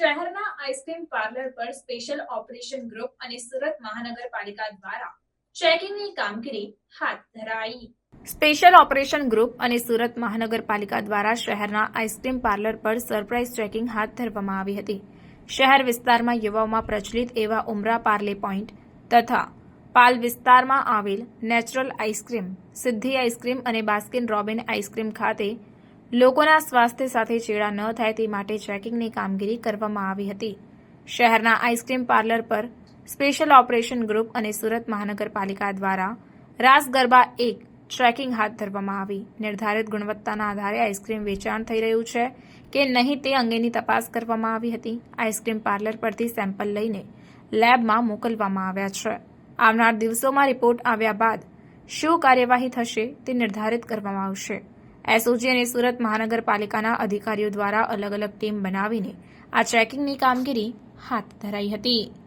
Ice cream parlour પર special operation group અને સુરત મહાનગરપાલિકા દ્વારા ચેકિંગની કામગીરી હાથ ધરાઈ. સ્પેશિયલ ઓપરેશન ગ્રુપ અને સુરત મહાનગરપાલિકા દ્વારા શહેરના આઈસ્ક્રીમ પાર્લર પર સરપ્રાઇઝ ચેકિંગ હાથ ધરવામાં આવી હતી. શહેર વિસ્તારમાં યુવાઓમાં પ્રચલિત એવા ઉમરા પાર્લે પોઈન્ટ તથા પાલ વિસ્તારમાં આવેલ નેચરલ આઈસ્ક્રીમ સિદ્ધિ આઈસ્ક્રીમ અને બાસ્કિન રોબિન આઈસ્ક્રીમ ખાતે લોકોના સ્વાસ્થ્ય સાથે ચેડા ન થાય તે માટે ચેકિંગની કામગીરી કરવામાં આવી હતી. શહેરના આઈસ્ક્રીમ પાર્લર પર સ્પેશિયલ ઓપરેશન ગ્રુપ અને સુરત મહાનગરપાલિકા દ્વારા રાસ ગરબા એક ટ્રેકિંગ હાથ ધરવામાં આવી. નિર્ધારિત ગુણવત્તાના આધારે આઈસ્ક્રીમ વેચાણ થઈ રહ્યું છે કે નહીં તે અંગેની તપાસ કરવામાં આવી હતી. આઈસ્ક્રીમ પાર્લર પરથી સેમ્પલ લઈને લેબમાં મોકલવામાં આવ્યા છે. આવનાર દિવસોમાં રિપોર્ટ આવ્યા બાદ શું કાર્યવાહી થશે તે નિર્ધારિત કરવામાં આવશે. એસઓજી અને સુરત મહાનગરપાલિકાના અધિકારીઓ દ્વારા અલગ અલગ ટીમ બનાવીને આ ચેકિંગની કામગીરી હાથ ધરાઈ હતી.